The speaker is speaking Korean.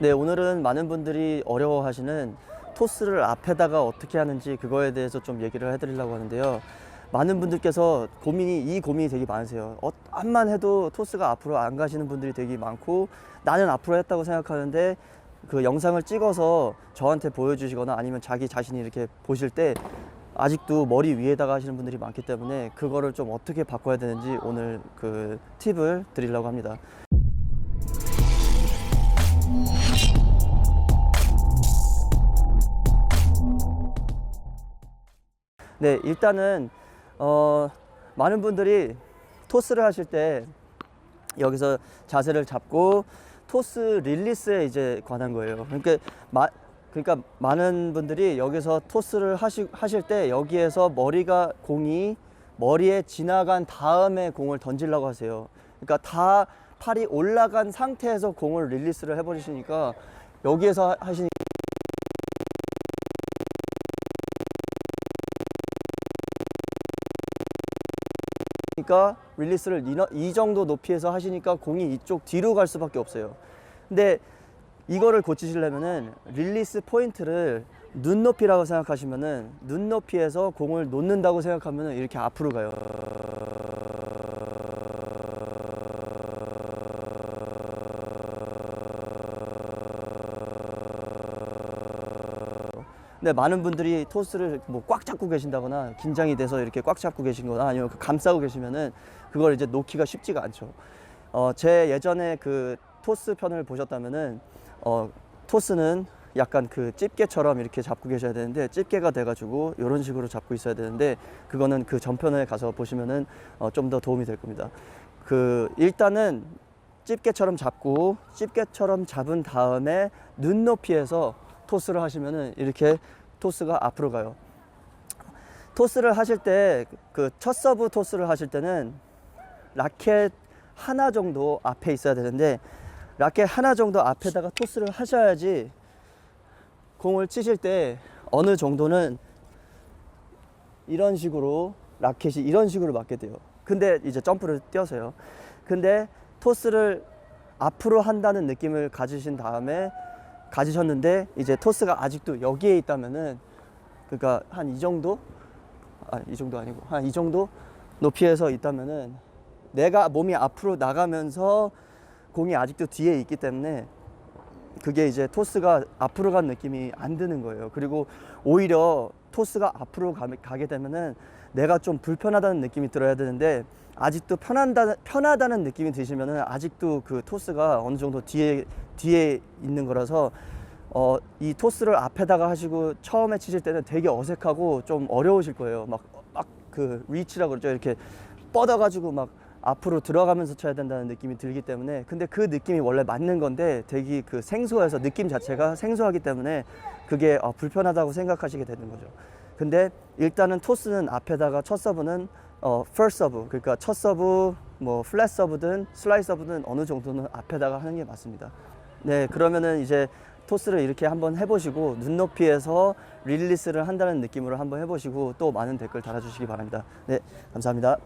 네, 오늘은 많은 분들이 어려워하시는 토스를 앞에다가 어떻게 하는지 그거에 대해서 좀 얘기를 해드리려고 하는데요. 많은 분들께서 고민이 이 고민이 되게 많으세요. 어, 암만 해도 토스가 앞으로 안 가시는 분들이 되게 많고 나는 앞으로 했다고 생각하는데 그 영상을 찍어서 저한테 보여주시거나 아니면 자기 자신이 이렇게 보실 때 아직도 머리 위에다가 하시는 분들이 많기 때문에 그거를 좀 어떻게 바꿔야 되는지 오늘 그 팁을 드리려고 합니다. 네, 일단은 어, 많은 분들이 토스를 하실 때 여기서 자세를 잡고 토스 릴리스에 이제 관한 거예요. 그러니까 마, 그러니까 많은 분들이 여기서 토스를 하시, 하실 때 여기에서 머리가 공이 머리에 지나간 다음에 공을 던지려고 하세요. 그러니까 다 팔이 올라간 상태에서 공을 릴리스를 해버리시니까 여기에서 하시니 그러니까 릴리스를 이, 정도 높이에서 하시니까 공이 이쪽 뒤로 갈 수밖에 없어요. 근데 이거를 고치시려면은 릴리스 포인트를 눈높이라고 생각하시면은 눈높이에서 공을 놓는다고 생각하면은 이렇게 앞으로 가요. 근데 많은 분들이 토스를 뭐 꽉 잡고 계신다거나 긴장이 돼서 이렇게 꽉 잡고 계신거나 아니면 그 감싸고 계시면은 그걸 이제 놓기가 쉽지가 않죠. 어, 제 예전에 그 토스 편을 보셨다면은 어, 토스는 약간 그 집게처럼 이렇게 잡고 계셔야 되는데 집게가 돼가지고 이런 식으로 잡고 있어야 되는데 그거는 그 전편에 가서 보시면은 어, 좀 더 도움이 될 겁니다. 그 일단은 집게처럼 잡고 집게처럼 잡은 다음에 눈높이에서 토스를 하시면은 이렇게 토스가 앞으로 가요. 토스를 하실 때 그 첫 서브 토스를 하실 때는 라켓 하나 정도 앞에 있어야 되는데 라켓 하나 정도 앞에다가 토스를 하셔야지 공을 치실 때 어느 정도는 이런 식으로 라켓이 이런 식으로 맞게 돼요. 근데 이제 점프를 뛰어서요. 근데 토스를 앞으로 한다는 느낌을 가지신 다음에 가지셨는데 이제 토스가 아직도 여기에 있다면은 그러니까 한 이 정도 아 이 정도 아니고 한 이 정도 높이에서 있다면은 내가 몸이 앞으로 나가면서 공이 아직도 뒤에 있기 때문에 그게 이제 토스가 앞으로 간 느낌이 안 드는 거예요. 그리고 오히려 토스가 앞으로 가, 가게 되면은 내가 좀 불편하다는 느낌이 들어야 되는데 아직도 편한다, 편하다는 느낌이 드시면은 아직도 그 토스가 어느 정도 뒤에 뒤에 있는 거라서 어, 이 토스를 앞에다가 하시고 처음에 치실 때는 되게 어색하고 좀 어려우실 거예요. 막 막 그 리치라고 그러죠. 이렇게 뻗어가지고 막 앞으로 들어가면서 쳐야 된다는 느낌이 들기 때문에 근데 그 느낌이 원래 맞는 건데 되게 그 생소해서 느낌 자체가 생소하기 때문에 그게 어, 불편하다고 생각하시게 되는 거죠. 근데 일단은 토스는 앞에다가 첫 서브는 어, first 서브 그러니까 첫 서브 뭐 플랫 서브든 슬라이 서브든 어느 정도는 앞에다가 하는 게 맞습니다. 네 그러면은 이제 토스를 이렇게 한번 해보시고 눈높이에서 릴리스를 한다는 느낌으로 한번 해보시고 또 많은 댓글 달아주시기 바랍니다. 네 감사합니다.